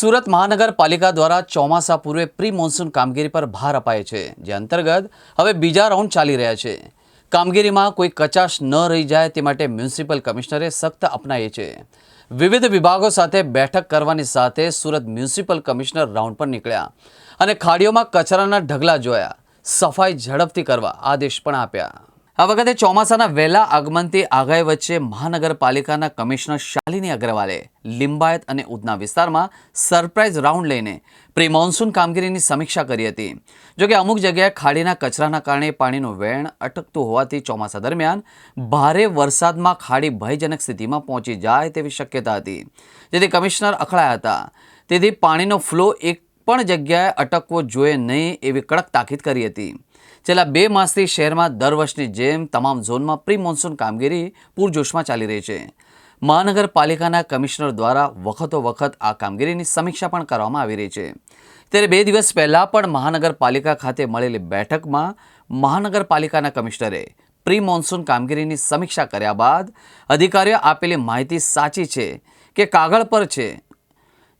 સુરત મહાનગરપાલિકા દ્વારા ચોમાસા પૂર્વે પ્રી મોન્સૂન કામગીરી પર ભાર અપાય છે, જે અંતર્ગત હવે બીજા રાઉન્ડ ચાલી રહ્યા છે. કામગીરીમાં કોઈ કચાશ ન રહી જાય તે માટે મ્યુનિસિપલ કમિશનરે સખ્ત અપનાવી છે. વિવિધ વિભાગો સાથે બેઠક કરવાની સાથે સુરત મ્યુનિસિપલ કમિશનર રાઉન્ડ પર નીકળ્યા અને ખાડીઓમાં કચરાના ઢગલા જોયા. સફાઈ ઝડપથી કરવા આદેશ પણ આપ્યા. આ વખતે ચોમાસાના વહેલા આગમનથી આગાહી વચ્ચે મહાનગરપાલિકાના કમિશનર શાલિની અગ્રવાલે લિંબાયત અને ઉધના વિસ્તારમાં સરપ્રાઇઝ રાઉન્ડ લઈને પ્રી મોન્સૂન કામગીરીની સમીક્ષા કરી હતી. જોકે અમુક જગ્યાએ ખાડીના કચરાના કારણે પાણીનું વહેણ અટકતું હોવાથી ચોમાસા દરમિયાન ભારે વરસાદમાં ખાડી ભયજનક સ્થિતિમાં પહોંચી જાય તેવી શક્યતા હતી. જેથી કમિશનર અખડાયા હતા. તેથી પાણીનો ફ્લો એક પણ જગ્યાએ અટકવો જોઈએ નહીં એવી કડક તાકીદ કરી હતી. છેલ્લા બે માસથી શહેરમાં દર વર્ષની જેમ તમામ ઝોનમાં પ્રી મોન્સૂન કામગીરી પૂરજોશમાં ચાલી રહી છે. મહાનગરપાલિકાના કમિશનર દ્વારા વખતો વખત આ કામગીરીની સમીક્ષા પણ કરવામાં આવી રહી છે. ત્યારે બે દિવસ પહેલાં પણ મહાનગરપાલિકા ખાતે મળેલી બેઠકમાં મહાનગરપાલિકાના કમિશનરે પ્રી મોન્સૂન કામગીરીની સમીક્ષા કર્યા બાદ અધિકારીઓ આપેલી માહિતી સાચી છે કે કાગળ પર છે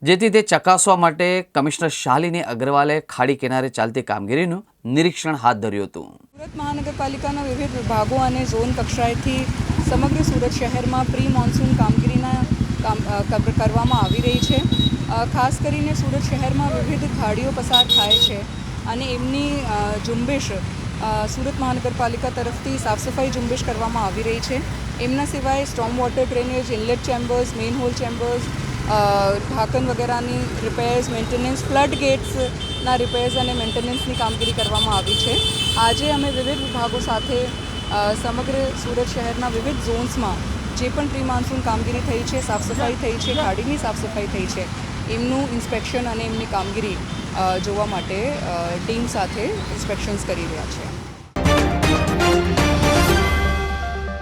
જેથી તે ચકાસવા માટે કમિશનર શાલિની અગ્રવાલે ખાડી કિનારે ચાલતી કામગીરીનું નિરીક્ષણ હાથ ધર્યું હતું. સુરત મહાનગરપાલિકાના વિવિધ વિભાગો અને ઝોન કક્ષાએથી સમગ્ર સુરત શહેરમાં પ્રી મોન્સૂન કામગીરીના કામ કરવામાં આવી રહી છે. ખાસ કરીને સુરત શહેરમાં વિવિધ ખાડીઓ પસાર થાય છે અને એમની ઝુંબેશ સુરત મહાનગરપાલિકા તરફથી સાફ સફાઈ ઝુંબેશ કરવામાં આવી રહી છે. એમના સિવાય storm water drainage, inlet chambers main hole chambers ઢાંકણ વગેરેની રિપેર્સ મેન્ટેનન્સ ફ્લડ ગેટ્સના રિપેર્સ અને મેન્ટેનન્સની કામગીરી કરવામાં આવી છે. આજે અમે વિવિધ વિભાગો સાથે સમગ્ર સુરત શહેરના વિવિધ ઝોન્સમાં જે પણ પ્રી માન્સૂન કામગીરી થઈ છે સાફ સફાઈ થઈ છે, ખાડીની સાફસફાઈ થઈ છે, એમનું ઇન્સ્પેક્શન અને એમની કામગીરી જોવા માટે ટીમ સાથે ઇન્સ્પેક્શન્સ કરી રહ્યા છે.